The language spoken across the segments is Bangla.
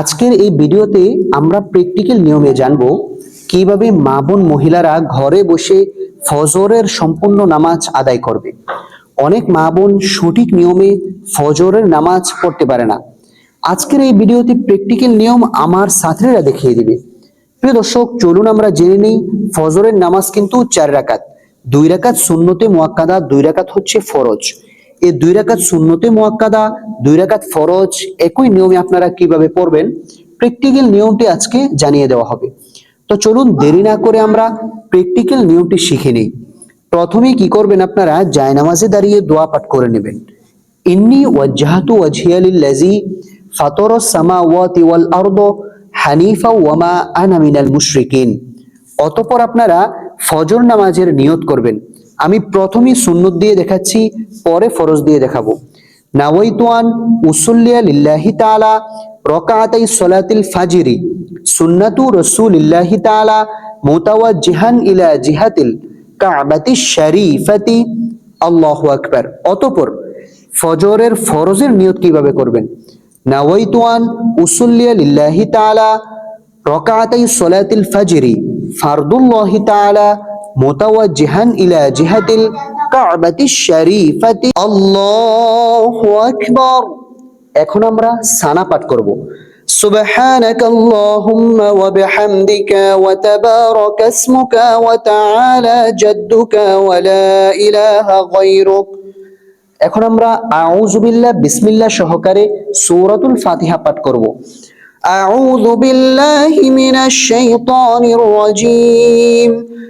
আজকের এই ভিডিওতে আমরা প্র্যাকটিক্যাল নিয়মে জানব কীভাবে মা বোন মহিলারা ঘরে বসে ফজরের সম্পূর্ণ নামাজ আদায় করবে। অনেক মা বোন সঠিক নিয়মে ফজরের নামাজ পড়তে পারে না। আজকের এই ভিডিওতে প্র্যাকটিক্যাল নিয়ম আমার ছাত্রীরা দেখিয়ে দিবে। প্রিয় দর্শক, চলুন আমরা জেনে নিই ফজরের নামাজ কিন্তু চার রাকাত। দুই রাকাত সুন্নতে মোয়াক্কাদা, দুই রাকাত হচ্ছে ফরজ। এই দুই রাকাত সুন্নতে মুয়াক্কাদা, দুই রাকাত ফরজ, একই নিয়মে আপনারা কীভাবে পড়বেন প্র্যাকটিক্যাল নিয়মটি আজকে জানিয়ে দেওয়া হবে। তো চলুন দেরি না করে আমরা প্র্যাকটিক্যাল নিয়মটি শিখে নেই। প্রথমে কি করবেন আপনারা, জায়নামাজে দাঁড়িয়ে দোয়া পাঠ করে নেবেন। ইন্নি ওয়াজ্জাহাতু ওয়াজহিয়া লিল্লাযী ফাতারাস সামাওয়াতি ওয়াল আরদ হানিফা ওয়ামা আনা মিনাল মুশরিকিন। অতঃপর আপনারা ফজর নামাজের নিয়ত করবেন। আমি প্রথমেই সুন্নত দিয়ে দেখাচ্ছি, পরে ফরজ দিয়ে দেখাবো। নাওয়াইতুয়ান উসুল্লিয়া লিল্লাহি তাআলা রকাআতাই সলাতিল ফাজিরি, সুন্নাতু রাসূলিল্লাহি তাআলা মুতাওয়াজ্জিহান ইলা জিহাতিল কাবাতি শরীফাতি। আল্লাহু আকবার। অতঃপর ফজরের ফরজের নিয়ত কীভাবে করবেন? নাওয়াইতুয়ান উসুল্লিয়া লিল্লাহি তাআলা রকাআতাই সলাতিল ফাজরি, ফারদুল্লাহি তাআলা মুতাওয়াজ্জিহান ইলা জিহাতিল কাবাতি শরীফাতি আল্লাহু আকবার এখন আমরা সানা পাঠ করব سبحانك اللهم وبحمدك وتبارك اسمك وتعالى جدك ولا إله غيرك এখন আমরা আউযুবিল্লাহ বিসমিল্লাহ সহকারে সূরাতুল ফাতিহা পাঠ করব أعوذ بالله من الشيطان الرجيم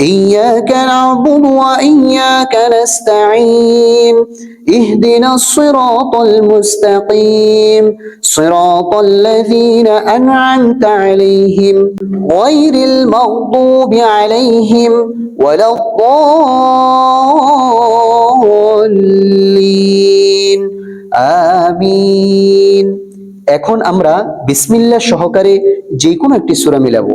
إياك نعبد وإياك نستعين اهدنا الصراط المستقيم صراط الذين أنعمت عليهم غير المغضوب عليهم ولا الضالين آمين এখন আমরা বিসমিল্লাহ সহকারে যে কোনো একটি সূরা মিলাবো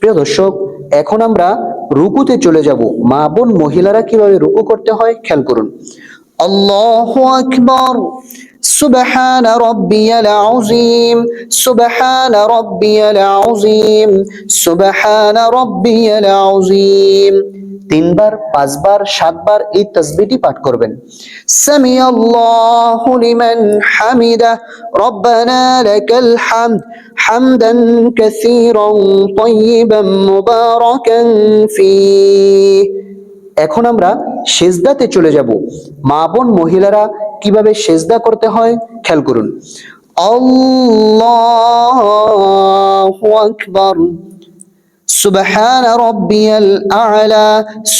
প্রিয় দর্শক, এখন আমরা রুকুতে চলে যাব। মা বোন মহিলারা কীভাবে রুকু করতে হয়, খেয়াল করুন। আল্লাহ আকবার। سبحان ربي العظيم سبحان ربي العظيم سبحان ربي العظيم তিনবার পাঁচবার সাতবার এই তসবিটি পাঠ করবেন সামি আল্লাহু লিমান হামিদা রব্বানা লাকাল হামদ হামদান কাসীরান তাইয়িবান মুবারাকান ফীহ এখন আমরা সেজদাতে চলে যাব মা বোন মহিলারা কিভাবে সেজদা করতে হয় খেয়াল করুন আল্লাহু আকবার سبحان ربي الأعلى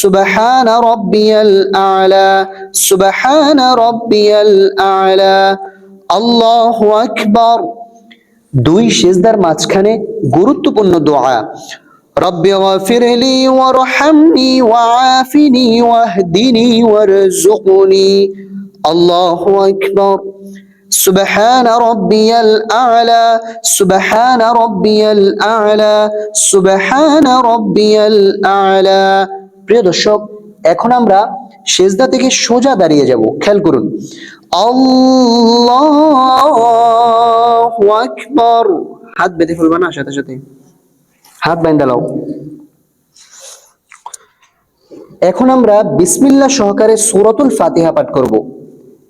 سبحان ربي الأعلى سبحان ربي الأعلى الله أكبر দুই সেজদার মাঝখানে গুরুত্বপূর্ণ দোয়া ربي اغفر لي وارحمني وعافني واهدني وارزقني الله أكبر سبحان ربي الأعلى سبحان ربي الأعلى سبحان ربي الأعلى প্রিয় দর্শক এখন আমরা সেজদা থেকে সোজা দাঁড়িয়ে যাব খেয়াল করুন আল্লাহু আকবার হাত বেঁধে ফেলবা না সাথে সাথে হাত বাইন্দা লাও এখন আমরা বিসমিল্লাহ সহকারে সূরাতুল ফাতিহা পাঠ করব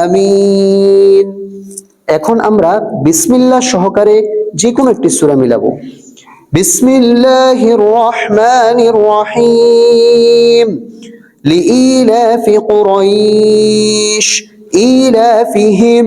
آمين এখন আমরা বিসমিল্লাহ সহকারে যে কোনো একটি সূরা মিলাবো বিসমিল্লাহির রহমানির রহিম لإيلاف قريش إيلافهم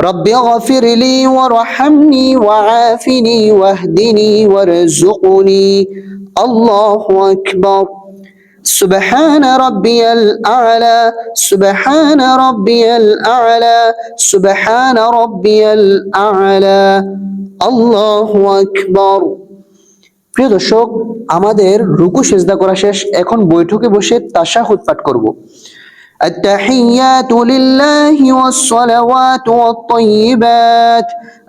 رب اغفر لي وارحمني وعافني واهدني وارزقني الله أكبر سبحان ربي الأعلى سبحان ربي الأعلى سبحان ربي الأعلى الله أكبر প্রিয় দর্শক আমাদের রুকু সেজদা করা শেষ এখন বৈঠকে বসে তাশাহুদ পাঠ করব التحيات لله والصلوات والطيبات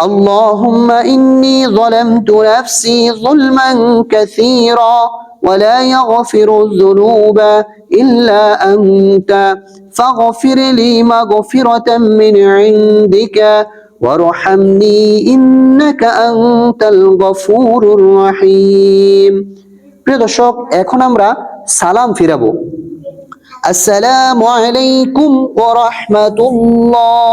اللهم إني ظلمت نفسي ظلما كثيرا ولا يغفر الذنوب إلا أنت فاغفر لي مغفرة من عندك وارحمني إنك أنت الغفور الرحيم প্রিয় দর্শক এখন আমরা সালাম ফিরাবো আসসালামু আলাইকুম ওয়া রাহমাতুল্লাহ